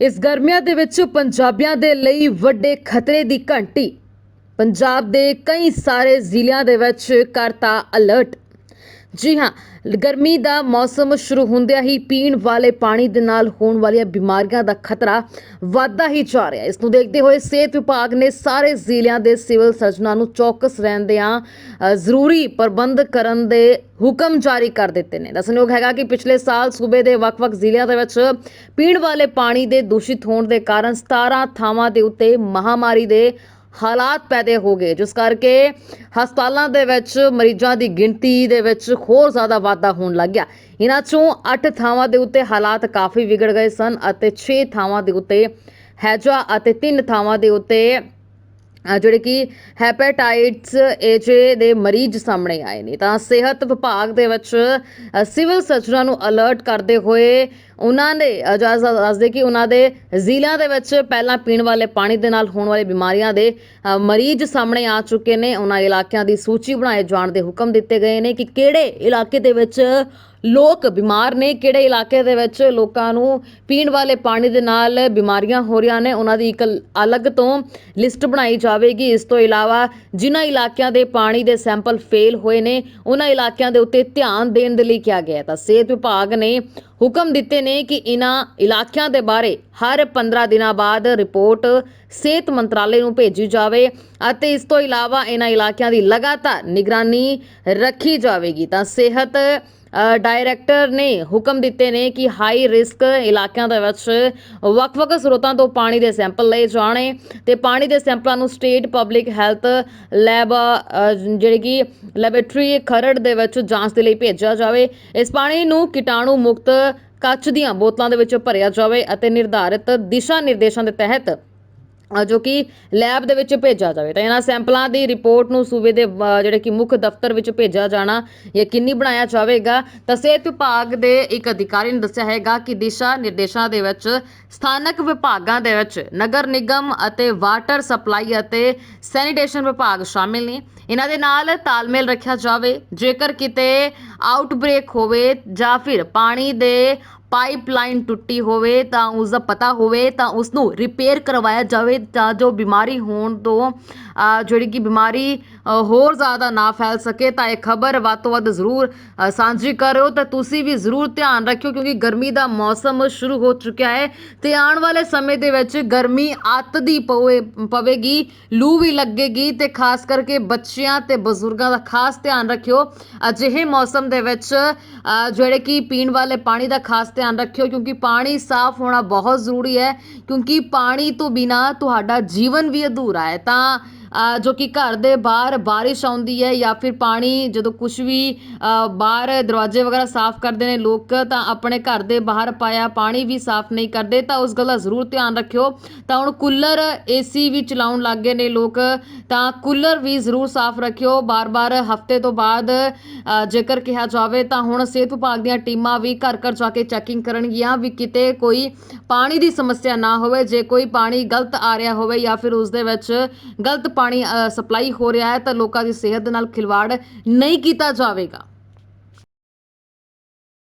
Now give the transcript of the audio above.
ਇਸ ਗਰਮੀਆਂ ਦੇ ਵਿੱਚ ਪੰਜਾਬੀਆਂ ਦੇ ਲਈ ਵੱਡੇ ਖਤਰੇ ਦੀ ਘੰਟੀ। ਪੰਜਾਬ ਦੇ ਕਈ ਸਾਰੇ ਜ਼ਿਲ੍ਹਿਆਂ ਦੇ ਵਿੱਚ ਕਰਤਾ ਅਲਰਟ। ਜੀ ਹਾਂ, ਗਰਮੀ ਦਾ ਮੌਸਮ ਸ਼ੁਰੂ ਹੁੰਦਿਆਂ ਹੀ ਪੀਣ ਵਾਲੇ ਪਾਣੀ ਦੇ ਨਾਲ ਹੋਣ ਵਾਲੀਆਂ ਬਿਮਾਰੀਆਂ ਦਾ ਖਤਰਾ ਵੱਧਦਾ ਹੀ ਜਾ ਰਿਹਾ ਇਸ ਨੂੰ ਦੇਖਦੇ ਹੋਏ ਸਿਹਤ ਵਿਭਾਗ ਨੇ ਸਾਰੇ ਜ਼ਿਲ੍ਹਿਆਂ ਦੇ ਸਿਵਲ ਸਰਜਨਾਂ ਨੂੰ ਚੌਕਸ ਰਹਿੰਦਿਆਂ ਜ਼ਰੂਰੀ ਪ੍ਰਬੰਧ ਕਰਨ ਦੇ ਹੁਕਮ ਜਾਰੀ ਕਰ ਦਿੱਤੇ ਨੇ। ਦੱਸਣਯੋਗ ਹੈਗਾ ਕਿ ਪਿਛਲੇ ਸਾਲ ਸੂਬੇ ਦੇ ਵੱਖ-ਵੱਖ ਜ਼ਿਲ੍ਹਿਆਂ ਦੇ ਵਿੱਚ ਪੀਣ ਵਾਲੇ ਪਾਣੀ ਦੇ ਦੂਸ਼ਿਤ ਹੋਣ ਦੇ ਕਾਰਨ 17 ਥਾਵਾਂ ਦੇ ਉੱਤੇ ਮਹਾਮਾਰੀ ਦੇ ਹਾਲਾਤ ਪੈਦੇ ਹੋ ਗਏ, ਜਿਸ ਕਰਕੇ ਹਸਪਤਾਲਾਂ ਦੇ ਵਿੱਚ ਮਰੀਜ਼ਾਂ ਦੀ ਗਿਣਤੀ ਦੇ ਵਿੱਚ ਹੋਰ ਜ਼ਿਆਦਾ ਵਾਧਾ ਹੋਣ ਲੱਗ ਗਿਆ। ਇਹਨਾਂ ਚੋਂ 8 ਥਾਵਾਂ ਦੇ ਉੱਤੇ ਹਾਲਾਤ ਕਾਫੀ ਵਿਗੜ ਗਏ ਸਨ ਅਤੇ 6 ਥਾਵਾਂ ਦੇ ਉੱਤੇ ਹੈਜਾ ਅਤੇ 3 ਥਾਵਾਂ ਦੇ ਉੱਤੇ ਜਿਹੜੇ ਕਿ ਹੈਪੇਟਾਈਟਸ ਏਜੇ ਦੇ ਮਰੀਜ਼ ਸਾਹਮਣੇ ਆਏ ਨੇ ਤਾਂ ਸਿਹਤ ਵਿਭਾਗ ਦੇ ਵਿੱਚ ਸਿਵਲ ਸਰਜਨਾਂ ਨੂੰ ਅਲਰਟ ਕਰਦੇ ਹੋਏ ਉਹਨਾਂ ਨੇ ਅ, ਦੱਸਦੇ ਕਿ ਉਹਨਾਂ ਦੇ ਜ਼ਿਲ੍ਹਿਆਂ ਦੇ ਵਿੱਚ ਪਹਿਲਾਂ ਪੀਣ ਵਾਲੇ ਪਾਣੀ ਦੇ ਨਾਲ ਹੋਣ ਵਾਲੀ ਬਿਮਾਰੀਆਂ ਦੇ ਮਰੀਜ਼ ਸਾਹਮਣੇ ਆ ਚੁੱਕੇ ਨੇ। ਉਹਨਾਂ ਇਲਾਕਿਆਂ ਦੀ ਸੂਚੀ ਬਣਾਏ ਜਾਣ ਦੇ ਹੁਕਮ ਦਿੱਤੇ ਗਏ ਨੇ ਕਿ ਕਿਹੜੇ ਇਲਾਕੇ ਦੇ ਵਿੱਚ ਲੋਕ ਬਿਮਾਰ ਨੇ। ਕਿਹੜੇ ਇਲਾਕੇ ਦੇ ਵਿੱਚ ਲੋਕਾਂ ਨੂੰ ਪੀਣ ਵਾਲੇ ਪਾਣੀ ਦੇ ਨਾਲ ਬਿਮਾਰੀਆਂ ਹੋ ਰਹੀਆਂ ਨੇ, ਉਹਨਾਂ ਦੀ ਇੱਕ ਅਲੱਗ ਤੋਂ ਲਿਸਟ ਬਣਾਈ ਜਾਵੇਗੀ। ਇਸ ਤੋਂ ਇਲਾਵਾ ਜਿਨ੍ਹਾਂ ਇਲਾਕਿਆਂ ਦੇ ਪਾਣੀ ਦੇ ਸੈਂਪਲ ਫੇਲ ਹੋਏ ਨੇ, ਉਹਨਾਂ ਇਲਾਕਿਆਂ ਦੇ ਉੱਤੇ ਧਿਆਨ ਦੇਣ ਦੇ ਲਈ ਕਿਹਾ ਗਿਆ ਤਾਂ ਸਿਹਤ ਵਿਭਾਗ ਨੇ ਹੁਕਮ ਦਿੱਤੇ ਨੇ ਕਿ ਇਹਨਾਂ ਇਲਾਕਿਆਂ ਦੇ ਬਾਰੇ ਹਰ 15 ਦਿਨਾਂ ਬਾਅਦ ਰਿਪੋਰਟ ਸਿਹਤ ਮੰਤਰਾਲੇ ਨੂੰ ਭੇਜੀ ਜਾਵੇ ਅਤੇ ਇਸ ਤੋਂ ਇਲਾਵਾ ਇਹਨਾਂ ਇਲਾਕਿਆਂ ਦੀ ਲਗਾਤਾਰ ਨਿਗਰਾਨੀ ਰੱਖੀ ਜਾਵੇਗੀ। ਤਾਂ ਸਿਹਤ ਡਾਇਰੈਕਟਰ ਨੇ ਹੁਕਮ ਦਿੱਤੇ ਨੇ ਕਿ ਹਾਈ ਰਿਸਕ ਇਲਾਕਿਆਂ ਦੇ ਵਿੱਚ ਵੱਖ-ਵੱਖ ਸਰੋਤਾਂ ਤੋਂ ਪਾਣੀ ਦੇ ਸੈਂਪਲ ਲਏ ਜਾਣੇ। ਤੇ ਪਾਣੀ ਦੇ ਸੈਂਪਲਾਂ ਨੂੰ ਸਟੇਟ ਪਬਲਿਕ ਹੈਲਥ ਲੈਬ ਜਿਹੜੇ ਕਿ ਲੈਬੋਰੇਟਰੀ ਖਰੜ ਦੇ ਵਿੱਚ ਜਾਂਚ ਦੇ ਲਈ ਭੇਜਿਆ ਜਾਵੇ। ਇਸ ਪਾਣੀ ਨੂੰ ਕੀਟਾਣੂ ਮੁਕਤ ਕੱਚ ਦੀਆਂ ਬੋਤਲਾਂ ਦੇ ਵਿੱਚ ਭਰਿਆ ਜਾਵੇ ਅਤੇ ਨਿਰਧਾਰਿਤ ਦਿਸ਼ਾ ਨਿਰਦੇਸ਼ਾਂ ਦੇ ਤਹਿਤ ਜੋ ਕਿ ਲੈਬ ਦੇ ਵਿੱਚ ਭੇਜਿਆ ਜਾਵੇ। ਤਾਂ ਇਹਨਾਂ ਸੈਂਪਲਾਂ ਦੀ ਰਿਪੋਰਟ ਨੂੰ ਸੂਬੇ ਦੇ ਜਿਹੜੇ ਕਿ ਮੁੱਖ ਦਫ਼ਤਰ ਵਿੱਚ ਭੇਜਿਆ ਜਾਣਾ ਯਕੀਨੀ ਬਣਾਇਆ ਜਾਵੇਗਾ। ਤਾਂ ਸਿਹਤ ਵਿਭਾਗ ਦੇ ਇੱਕ ਅਧਿਕਾਰੀ ਨੇ ਦੱਸਿਆ ਹੈਗਾ ਕਿ ਦਿਸ਼ਾ ਨਿਰਦੇਸ਼ਾਂ ਦੇ ਵਿੱਚ ਸਥਾਨਕ ਵਿਭਾਗਾਂ ਦੇ ਵਿੱਚ ਨਗਰ ਨਿਗਮ ਅਤੇ ਵਾਟਰ ਸਪਲਾਈ ਅਤੇ ਸੈਨੀਟੇਸ਼ਨ ਵਿਭਾਗ ਸ਼ਾਮਿਲ ਨੇ। ਇਹਨਾਂ ਦੇ ਨਾਲ ਤਾਲਮੇਲ ਰੱਖਿਆ ਜਾਵੇ। ਜੇਕਰ ਕਿਤੇ ਆਊਟਬ੍ਰੇਕ ਹੋਵੇ ਜਾਂ ਫਿਰ ਪਾਣੀ ਦੇ ਪਾਈਪਲਾਈਨ ਟੁੱਟੀ ਹੋਵੇ ਤਾਂ ਉਸ ਦਾ ਪਤਾ ਹੋਵੇ ਤਾਂ ਉਸ ਨੂੰ ਰਿਪੇਅਰ ਕਰਵਾਇਆ ਜਾਵੇ ਤਾਂ ਜੋ ਬਿਮਾਰੀ ਹੋਣ ਤੋਂ ਜਿਹੜੀ ਕਿ ਬਿਮਾਰੀ ਹੋਰ ਜ਼ਿਆਦਾ ਨਾ ਫੈਲ ਸਕੇ ਤਾਂ ਇਹ ਖਬਰ ਵੱਧ ਤੋਂ ਵੱਧ ਜ਼ਰੂਰ ਸਾਂਝੀ ਕਰੋ। ਤਾਂ ਤੁਸੀਂ ਵੀ ਜ਼ਰੂਰ ਧਿਆਨ ਰੱਖਿਓ ਕਿਉਂਕਿ ਗਰਮੀ ਦਾ ਮੌਸਮ ਸ਼ੁਰੂ ਹੋ ਚੁੱਕਿਆ ਹੈ ਤੇ ਆਉਣ ਵਾਲੇ ਸਮੇਂ ਦੇ ਵਿੱਚ ਗਰਮੀ ਅੱਤ ਦੀ ਪਵੇ, ਪਵੇਗੀ, ਲੂ ਵੀ ਲੱਗੇਗੀ ਤੇ ਖਾਸ ਕਰਕੇ ਬੱਚਿਆਂ ਤੇ ਬਜ਼ੁਰਗਾਂ ਦਾ ਖਾਸ ਧਿਆਨ ਰੱਖਿਓ। ਅਜਿਹੇ ਮੌਸਮ ਦੇ ਵਿੱਚ ਜਿਹੜੇ ਕਿ ਪੀਣ ਵਾਲੇ ਪਾਣੀ ਦਾ ਖਾਸ ਧਿਆਨ ਰੱਖਿਓ ਕਿਉਂਕਿ ਪਾਣੀ ਸਾਫ਼ ਹੋਣਾ ਬਹੁਤ ਜ਼ਰੂਰੀ ਹੈ ਕਿਉਂਕਿ ਪਾਣੀ ਤੋਂ ਬਿਨਾਂ ਤੁਹਾਡਾ ਜੀਵਨ ਵੀ ਅਧੂਰਾ ਹੈ। ਤਾਂ ਜੋ ਕਿ ਘਰ ਦੇ ਬਾਹਰ ਬਾਰਿਸ਼ ਆਉਂਦੀ ਹੈ ਜਾਂ ਫਿਰ ਪਾਣੀ ਜਦੋਂ ਕੁਛ ਵੀ ਬਾਹਰ ਦਰਵਾਜ਼ੇ ਵਗੈਰਾ ਸਾਫ਼ ਕਰਦੇ ਨੇ ਲੋਕ ਤਾਂ ਆਪਣੇ ਘਰ ਦੇ ਬਾਹਰ ਪਾਇਆ ਪਾਣੀ ਵੀ ਸਾਫ਼ ਨਹੀਂ ਕਰਦੇ ਤਾਂ ਉਸ ਗੱਲ ਦਾ ਜ਼ਰੂਰ ਧਿਆਨ ਰੱਖਿਓ। ਤਾਂ ਹੁਣ ਕੂਲਰ ਏਸੀ ਵੀ ਚਲਾਉਣ ਲੱਗ ਗਏ ਨੇ ਲੋਕ ਤਾਂ ਕੂਲਰ ਵੀ ਜ਼ਰੂਰ ਸਾਫ਼ ਰੱਖਿਓ। ਬਾਰ-ਬਾਰ ਹਫ਼ਤੇ ਤੋਂ ਬਾਅਦ ਜੇਕਰ ਕਿਹਾ ਜਾਵੇ ਤਾਂ ਹੁਣ ਸਿਹਤ ਵਿਭਾਗ ਦੀਆਂ ਟੀਮਾਂ ਵੀ ਘਰ ਘਰ ਜਾ ਕੇ ਚੈਕਿੰਗ ਕਰਨਗੀਆਂ ਵੀ ਕਿਤੇ ਕੋਈ ਪਾਣੀ ਦੀ ਸਮੱਸਿਆ ਨਾ ਹੋਵੇ। ਜੇ ਕੋਈ ਪਾਣੀ ਗਲਤ ਆ ਰਿਹਾ ਹੋਵੇ ਜਾਂ ਫਿਰ ਉਸ ਦੇ ਵਿੱਚ ਗਲਤ ਪਾਣੀ ਸਪਲਾਈ ਹੋ ਰਿਹਾ ਹੈ ਤਾਂ ਲੋਕਾਂ ਦੀ ਸਿਹਤ ਦੇ ਨਾਲ ਖਿਲਵਾੜ ਨਹੀਂ ਕੀਤਾ ਜਾਵੇਗਾ।